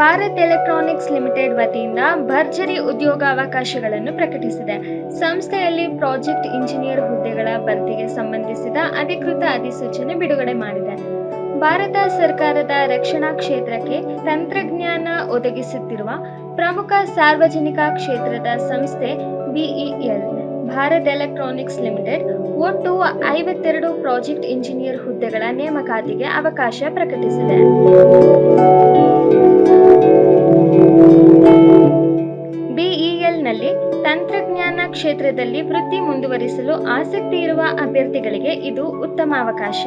Bharat electronics limited ವತಿಯಿಂದ ಭರ್ಜರಿ ಉದ್ಯೋಗಾವಕಾಶಗಳನ್ನು ಪ್ರಕಟಿಸಿದೆ. ಸಂಸ್ಥೆಯಲ್ಲಿ ಪ್ರಾಜೆಕ್ಟ್ ಇಂಜಿನಿಯರ್ ಹುದ್ದೆಗಳ ಭರ್ತಿಗೆ ಸಂಬಂಧಿಸಿದ ಅಧಿಕೃತ ಅಧಿಸೂಚನೆ ಬಿಡುಗಡೆ ಮಾಡಿದೆ. ಭಾರತ ಸರ್ಕಾರದ ರಕ್ಷಣಾ ಕ್ಷೇತ್ರಕ್ಕೆ ತಂತ್ರಜ್ಞಾನ ಒದಗಿಸುತ್ತಿರುವ ಪ್ರಮುಖ ಸಾರ್ವಜನಿಕ ಕ್ಷೇತ್ರದ ಸಂಸ್ಥೆ ಬಿಇಎಲ್, ಭಾರತ್ ಎಲೆಕ್ಟ್ರಾನಿಕ್ಸ್ ಲಿಮಿಟೆಡ್ ಒಟ್ಟು ಐವತ್ತೆರಡು ಪ್ರಾಜೆಕ್ಟ್ ಇಂಜಿನಿಯರ್ ಹುದ್ದೆಗಳ ನೇಮಕಾತಿಗೆ ಅವಕಾಶ ಪ್ರಕಟಿಸಿದೆ. ತಂತ್ರಜ್ಞಾನ ಕ್ಷೇತ್ರದಲ್ಲಿ ವೃತ್ತಿ ಮುಂದುವರಿಸಲು ಆಸಕ್ತಿ ಇರುವ ಅಭ್ಯರ್ಥಿಗಳಿಗೆ ಇದು ಉತ್ತಮ ಅವಕಾಶ.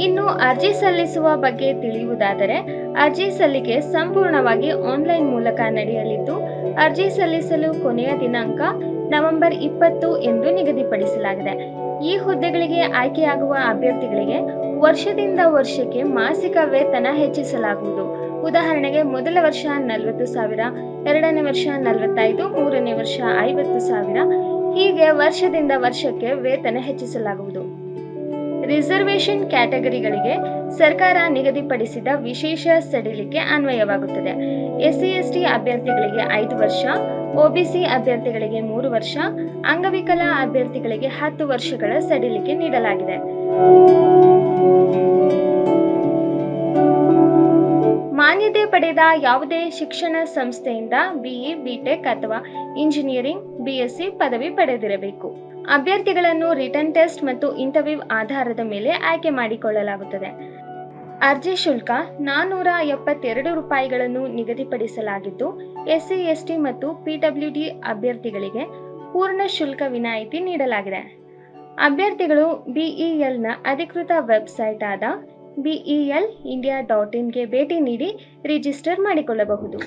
ಇನ್ನು ಅರ್ಜಿ ಸಲ್ಲಿಸುವ ಬಗ್ಗೆ ತಿಳಿಯುವುದಾದರೆ, ಅರ್ಜಿ ಸಲ್ಲಿಕೆ ಸಂಪೂರ್ಣವಾಗಿ ಆನ್ಲೈನ್ ಮೂಲಕ ನಡೆಯಲಿದ್ದು, ಅರ್ಜಿ ಸಲ್ಲಿಸಲು ಕೊನೆಯ ದಿನಾಂಕ ನವೆಂಬರ್ ಇಪ್ಪತ್ತು ಎಂದು ನಿಗದಿಪಡಿಸಲಾಗಿದೆ. ಈ ಹುದ್ದೆಗಳಿಗೆ ಆಯ್ಕೆಯಾಗುವ ಅಭ್ಯರ್ಥಿಗಳಿಗೆ ವರ್ಷದಿಂದ ವರ್ಷಕ್ಕೆ ಮಾಸಿಕ ವೇತನ ಹೆಚ್ಚಿಸಲಾಗುವುದು. ಉದಾಹರಣೆಗೆ ಮೊದಲ ವರ್ಷ ನಲವತ್ತು ಸಾವಿರ, ಎರಡನೇ ವರ್ಷ ನಲವತ್ತೈದು, ಮೂರನೇ ವರ್ಷ ಐವತ್ತು ಸಾವಿರ. ಹೀಗೆ ವರ್ಷದಿಂದ ವರ್ಷಕ್ಕೆ ವೇತನ ಹೆಚ್ಚಿಸಲಾಗುವುದು. ರಿಸರ್ವೇಶನ್ ಕ್ಯಾಟಗರಿಗಳಿಗೆ ಸರ್ಕಾರ ನಿಗದಿಪಡಿಸಿದ ವಿಶೇಷ ಸಡಿಲಿಕೆ ಅನ್ವಯವಾಗುತ್ತದೆ. ಎಸ್ಸಿ, ಎಸ್ಟಿ ಅಭ್ಯರ್ಥಿಗಳಿಗೆ ಐದು ವರ್ಷ ಒಬಿಸಿ ಅಭ್ಯರ್ಥಿಗಳಿಗೆ ಮೂರು ವರ್ಷ, ಅಂಗವಿಕಲ ಅಭ್ಯರ್ಥಿಗಳಿಗೆ ಹತ್ತು ವರ್ಷಗಳ ಸಡಿಲಿಕೆ ನೀಡಲಾಗಿದೆ. ಪಡೆದ ಯಾವುದೇ ಶಿಕ್ಷಣ ಸಂಸ್ಥೆಯಿಂದ ಬಿಇ ಬಿಟೆಕ್ ಅಥವಾ ಇಂಜಿನಿಯರಿಂಗ್ ಬಿಎಸ್ಸಿ ಪದವಿ ಪಡೆದಿರಬೇಕು. ಅಭ್ಯರ್ಥಿಗಳನ್ನು ರಿಟರ್ನ್ ಟೆಸ್ಟ್ ಮತ್ತು ಇಂಟರ್ವ್ಯೂ ಆಧಾರದ ಮೇಲೆ ಆಯ್ಕೆ ಮಾಡಿಕೊಳ್ಳಲಾಗುತ್ತದೆ. ಅರ್ಜಿ ಶುಲ್ಕ ನಾನ್ನೂರ ಎಪ್ಪತ್ತೆರಡು ರೂಪಾಯಿಗಳನ್ನು ನಿಗದಿಪಡಿಸಲಾಗಿದ್ದು ಎಸ್ಸಿ ಎಸ್ಟಿ ಮತ್ತು ಪಿಡಬ್ಲ್ಯೂಡಿ ಅಭ್ಯರ್ಥಿಗಳಿಗೆ ಪೂರ್ಣ ಶುಲ್ಕ ವಿನಾಯಿತಿ ನೀಡಲಾಗಿದೆ. ಅಭ್ಯರ್ಥಿಗಳು ಬಿಇಎಲ್ನ ಅಧಿಕೃತ ವೆಬ್ಸೈಟ್ ಆದ ಬಿಇಎಲ್ ಇಂಡಿಯಾ ಡಾಟ್ ಇನ್ಗೆ ಭೇಟಿ ನೀಡಿ ರಿಜಿಸ್ಟರ್ ಮಾಡಿಕೊಳ್ಳಬಹುದು.